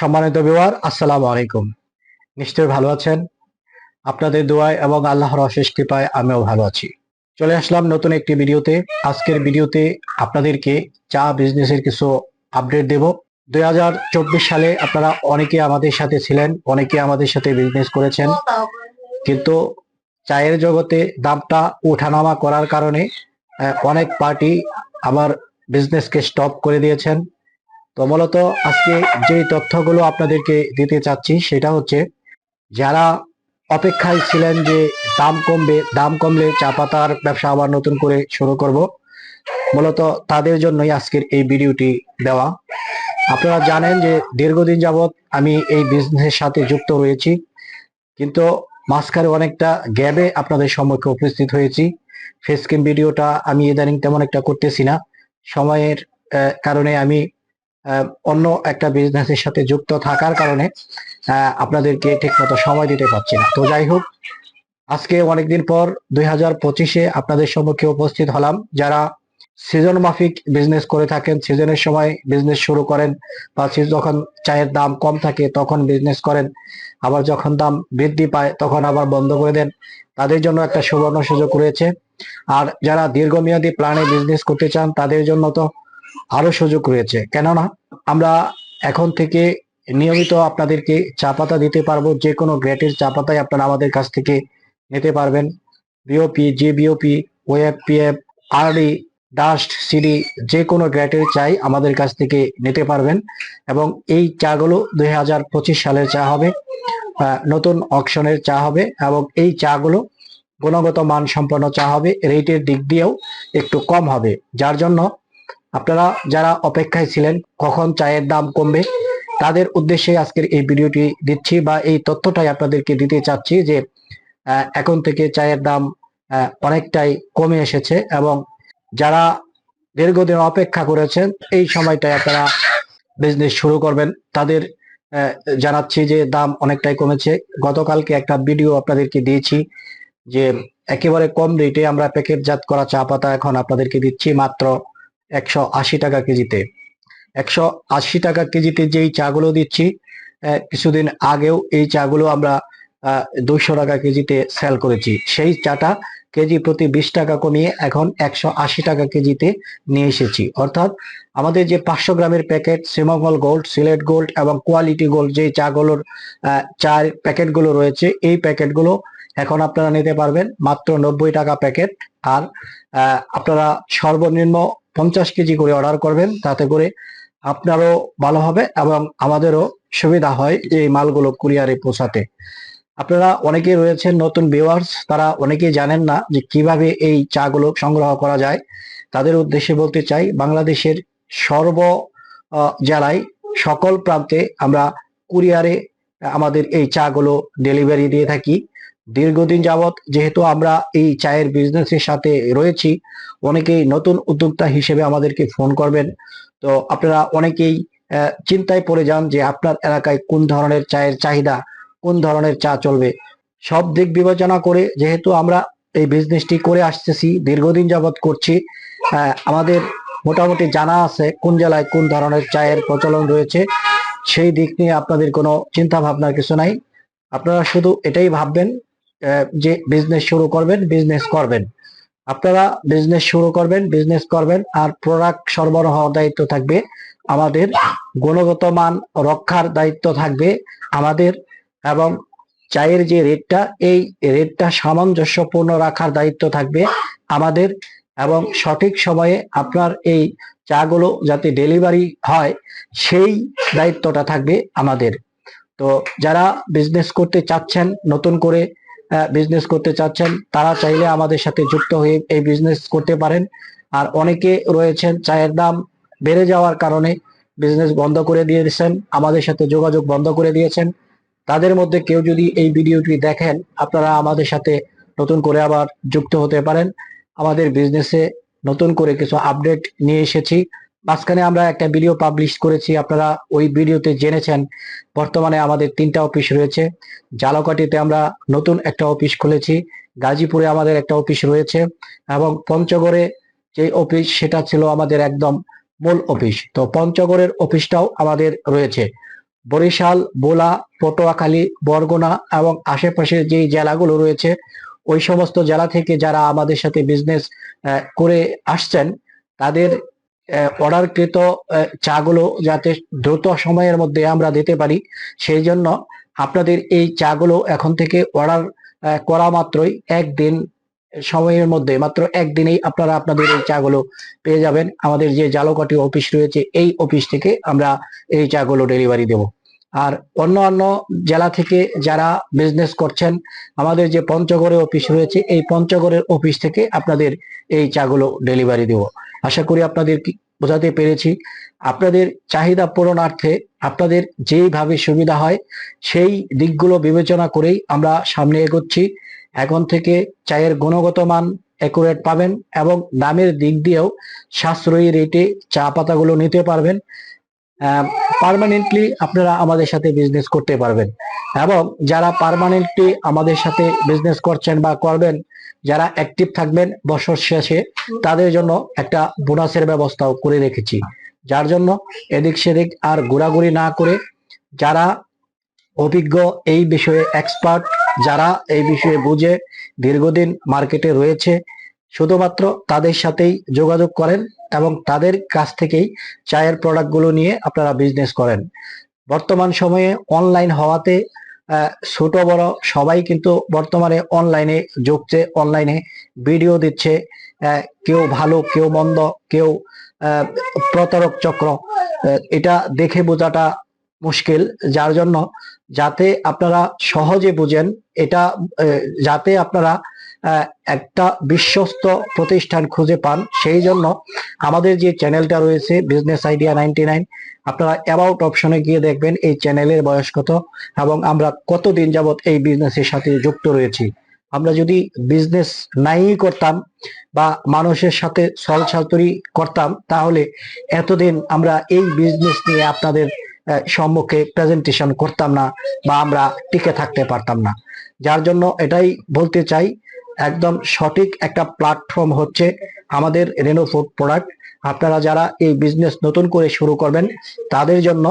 সম্মানিত বিওয়ার আসসালামু আলাইকুম। নিশ্চয়ই ভালো আছেন? আপনাদের দোয়ায় এবং আল্লাহর অশেষ কৃপায় আমিও ভালো আছি। চলে আসলাম নতুন একটি ভিডিওতে। আজকের ভিডিওতে আপনাদেরকে চা বিজনেসের কিছু আপডেট দেব। দুই হাজার চব্বিশ সালে আপনারা অনেকে আমাদের সাথে ছিলেন, অনেকে আমাদের সাথে বিজনেস করেছেন। কিন্তু চায়ের জগতে দামটা ওঠানামা করার কারণে অনেক পার্টি আমার বিজনেসকে স্টপ করে দিয়েছেন। তো মূলত আজকে যে তথ্যগুলো আপনাদেরকে দিতে চাচ্ছি সেটা হচ্ছে, যারা অপেক্ষায় ছিলেন যে দাম কমবে, দাম কমলে চা পাতার ব্যবসা আবার নতুন করে শুরু করব, মূলত তাদের জন্যই আজকের এই ভিডিওটি দেওয়া। আপনারা জানেন যে দীর্ঘদিন যাবৎ আমি এই বিজনেসের সাথে যুক্ত রয়েছি, কিন্তু মাঝখানে অনেকটা গ্যাবে আপনাদের সম্মুখে উপস্থিত হয়েছি। ফেসক্রিম ভিডিওটা আমি ইদানিং তেমন একটা করতেছি না। সময়ের কারণে আমি অন্য একটা বিজনেসের সাথে যুক্ত থাকার কারণে আপনাদেরকে ঠিকমতো সময় দিতে পারছি না। তো যাই হোক, আজকে অনেকদিন পর দুই হাজার পঁচিশে আপনাদের সম্মুখে উপস্থিত হলাম। যারা সিজন মাফিক বিজনেস করে থাকেন সিজনের সময় বিজনেস শুরু করেন বা যখন চায়ের দাম কম থাকে তখন বিজনেস করেন, আবার যখন দাম বৃদ্ধি পায় তখন আবার বন্ধ করে দেন, তাদের জন্য একটা সুবর্ণ সুযোগ রয়েছে। আর যারা দীর্ঘমেয়াদী প্ল্যানে বিজনেস করতে চান, তাদের জন্য তো আরও সুযোগ রয়েছে। কেননা, আমরা এখন থেকে নিয়মিত আপনাদেরকে চা পাতা দিতে পারব, যে কোনো গ্রেটের চা পাতাই আপনারা আমাদের কাছ থেকে নিতে পারবেন। বিওপি যে বিওপি ওয়েব পিএফ আরডি ডাস্ট সিডি যে কোনো গ্রেটের চাই আমাদের কাছ থেকে নিতে পারবেন। এবং এই চাগুলো দুই হাজার পঁচিশ সালের চা হবে নতুন অকশনের চা হবে এবং এই চাগুলো গুণগত মান সম্পন্ন চা হবে। রেটের দিক দিয়েও একটু কম হবে, যার জন্য আপনারা যারা অপেক্ষায় ছিলেন কখন চায়ের দাম কমবে, তাদের উদ্দেশ্যে আজকের এই ভিডিওটি দিচ্ছি বা এই তথ্যটাই আপনাদেরকে দিতে চাচ্ছি যে এখন থেকে চায়ের দাম অনেকটাই কমে এসেছে এবং যারা দীর্ঘদিন অপেক্ষা করেছেন, এই সময়টায় আপনারা বিজনেস শুরু করবেন। তাদের জানাচ্ছি যে দাম অনেকটাই কমেছে। গতকালকে একটা ভিডিও আপনাদেরকে দিয়েছি যে, একেবারে কম রেটে আমরা প্যাকেটজাত করা চা পাতা এখন আপনাদেরকে দিচ্ছি মাত্র একশো আশি টাকা কেজিতে। একশো আশি টাকা কেজিতে যেই চাগুলো দিচ্ছি কিছুদিন আগেও এই চাগুলো আমরা দুইশো টাকা কেজিতে সেল করেছি। সেই চাটা কেজি প্রতি বিশ টাকা কমিয়ে এখন একশো আশি টাকা কেজিতে নিয়ে এসেছি। অর্থাৎ আমাদের যে পাঁচশো গ্রামের packet, Sreemangal gold, Sylhet gold এবং কোয়ালিটি গোল্ড যে চাগুলোর চার প্যাকেটগুলো রয়েছে, এই প্যাকেটগুলো এখন আপনারা নিতে পারবেন মাত্র নব্বই টাকা প্যাকেট। আর আপনারা সর্বনিম্ন পঞ্চাশ কেজি করে অর্ডার করবেন, তাতে করে আপনারও ভালো হবে এবং আমাদেরও সুবিধা হয় এই মালগুলো কুরিয়ারে পৌঁছাতে। আপনারা অনেকেই রয়েছেন নতুন ভিউয়ার্স তারা অনেকেই জানেন না যে কীভাবে এই চাগুলো সংগ্রহ করা যায়। তাদের উদ্দেশ্যে বলতে চাই, বাংলাদেশের সর্ব জেলায় সকল প্রান্তে আমরা কুরিয়ারে আমাদের এই চাগুলো ডেলিভারি দিয়ে থাকি। দীর্ঘদিন যাবত যেহেতু আমরা এই চায়ের বিজনেসের সাথে রয়েছি, অনেকেই নতুন উদ্যোক্তা হিসেবে আমাদেরকে ফোন করবেন। তো আপনারা অনেকেই চিন্তায় পড়ে যান যে আপনার এলাকায় কোন ধরনের চায়ের চাহিদা, কোন ধরনের চা চলবে। সব দিক বিবেচনা করে যেহেতু আমরা এই বিজনেসটি করে আসতেছি, দীর্ঘদিন যাবত করছি আমাদের মোটামুটি জানা আছে কোন জেলায় কোন ধরনের চায়ের প্রচলন রয়েছে। সেই দিক নিয়ে আপনাদের কোনো চিন্তা ভাবনার কিছু নাই। আপনারা শুধু এটাই ভাববেন যে বিজনেস শুরু করবেন বিজনেস করবেন। আপনারা বিজনেস শুরু করবেন বিজনেস করবেন, আর প্রোডাক্ট সরবরাহ দায়িত্ব থাকবে আমাদের, গুণগত মান রক্ষার দায়িত্ব থাকবে আমাদের, এবং চায়ের যে রেটটা এই রেটটা সামঞ্জস্যপূর্ণ রাখার দায়িত্ব থাকবে আমাদের, এবং সঠিক সময়ে আপনার এই চাগুলো যাতে ডেলিভারি হয়, সেই দায়িত্বটা থাকবে আমাদের। তো যারা বিজনেস করতে চাচ্ছেন, নতুন করে বিজনেস করতে চাচ্ছেন, তারা চাইলে আমাদের সাথে যুক্ত হয়ে এই বিজনেস করতে পারেন। আর অনেকে রয়েছেন, চায়ের দাম বেড়ে যাওয়ার কারণে বিজনেস বন্ধ করে দিয়েছেন, আমাদের সাথে যোগাযোগ বন্ধ করে দিয়েছেন। তাদের মধ্যে কেউ যদি এই ভিডিওটি দেখেন, আপনারা আমাদের সাথে নতুন করে আবার যুক্ত হতে পারেন। আমাদের বিজনেসে নতুন করে কিছু আপডেট নিয়ে এসেছি। মাঝখানে আমরা একটা ভিডিও পাবলিশ করেছি, আপনারা ওই ভিডিওতে জেনেছেন। বর্তমানে আমাদের তিনটা অফিস রয়েছে। জালকাটিতে আমরা নতুন একটা অফিস খুলেছি, গাজীপুরে আমাদের একটা অফিস রয়েছে এবং পঞ্চগড়ে যে অফিস সেটা ছিল আমাদের একদম মূল অফিস তো পঞ্চগড়ের অফিসটাও আমাদের রয়েছে। বরিশাল, বোলা, পটুয়াখালী, বরগুনা এবং আশেপাশের যে জেলাগুলো রয়েছে, ওই সমস্ত জেলা থেকে যারা আমাদের সাথে বিজনেস করে আসছেন, তাদের অর্ডারকৃত চাগুলো যাতে দ্রুত সময়ের মধ্যে আমরা দিতে পারি, সেই জন্য আপনাদের এই চাগুলো এখন থেকে অর্ডার করা মাত্রই একদিন সময়ের মধ্যে, মাত্র একদিনেই আপনারা আপনাদের এই চাগুলো পেয়ে যাবেন। আমাদের যে জালকাটি অফিস রয়েছে, এই অফিস থেকে আমরা এই চাগুলো ডেলিভারি দেব। আর অন্য অন্য জেলা থেকে যারা বিজনেস করছেন, আমাদের যে পঞ্চগড়ে অফিস রয়েছে, এই পঞ্চগড়ের অফিস থেকে আপনাদের এই চাগুলো ডেলিভারি দেব। আশা করি আপনাদের বোঝাতে পেরেছি। আপনাদের চাহিদা পূরণার্থে আপনাদের যেইভাবে সুবিধা হয়, সেই দিকগুলো বিবেচনা করেই আমরা সামনে এগোচ্ছি। এখন থেকে চায়ের গুণগত মান অ্যাকুরেট পাবেন এবং দামের দিক দিয়েও সাশ্রয়ী রেটে চা পাতাগুলো নিতে পারবেন। পারমানেন্টলি আপনারা আমাদের সাথে বিজনেস করতে পারবেন। এবং যারা পারমানেন্টলি আমাদের সাথে বিজনেস করছেন বা করবেন, যারা অ্যাক্টিভ থাকবেন বছর শেষে, তাদের জন্য একটা বোনাসের ব্যবস্থাও করে রেখেছি। যার জন্য এদিক সেদিক আর ঘোরাঘুরি না করে যারা অভিজ্ঞ এই বিষয়ে এক্সপার্ট যারা এই বিষয়ে বুঝে দীর্ঘদিন মার্কেটে রয়েছে শুধুমাত্র তাদের সাথেই যোগাযোগ করেন এবং তাদের কাছ থেকেই চায়ের প্রোডাক্টগুলো নিয়ে আপনারা বিজনেস করেন। বর্তমান সময়ে অনলাইন হওয়াতে ছোট বড় সবাই কিন্তু বর্তমানে অনলাইনে যোগছে অনলাইনে ভিডিও দিচ্ছে কেউ ভালো, কেউ মন্দ, কেউ প্রতারক চক্র। এটা দেখে বোঝাটা মুশকিল। যার জন্য যাতে আপনারা সহজে বুঝেন, এটা যাতে আপনারা একটা বিশ্বস্ত প্রতিষ্ঠান খুঁজে পান। সেই জন্য আমাদের যে চ্যানেলটা রয়েছে বিজনেস আইডিয়া নাইনটি নাইন আপনারা অ্যাবাউট অপশনে গিয়ে দেখবেন এই চ্যানেলের বয়স কত এবং আমরা কতদিন যাবত এই বিজনেসের সাথে যুক্ত রয়েছি। আমরা যদি বিজনেস নাই করতাম বা মানুষের সাথে সল ছাতুরি করতাম, তাহলে এতদিন আমরা এই বিজনেস নিয়ে আপনাদের সম্মুখে প্রেজেন্টেশন করতাম না বা আমরা টিকে থাকতে পারতাম না। যার জন্য এটাই বলতে চাই একদম সঠিক একটা প্ল্যাটফর্ম হচ্ছে আমাদের রেনো ফুড প্রোডাক্ট আপনারা যারা এই বিজনেস নতুন করে শুরু করবেন, তাদের জন্য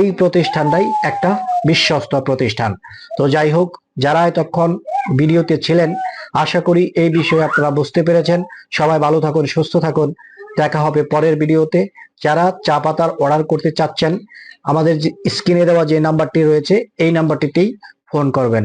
এই প্রতিষ্ঠানটাই একটা বিশ্বস্ত প্রতিষ্ঠান। তো যাই হোক, যারা এতক্ষণ ভিডিওতে ছিলেন, আশা করি এই বিষয়ে আপনারা বুঝতে পেরেছেন। সবাই ভালো থাকুন, সুস্থ থাকুন। দেখা হবে পরের ভিডিওতে। যারা চা পাতার অর্ডার করতে চাচ্ছেন, আমাদের স্ক্রিনে দেওয়া যে নাম্বারটি রয়েছে, এই নাম্বারটিতেই ফোন করবেন।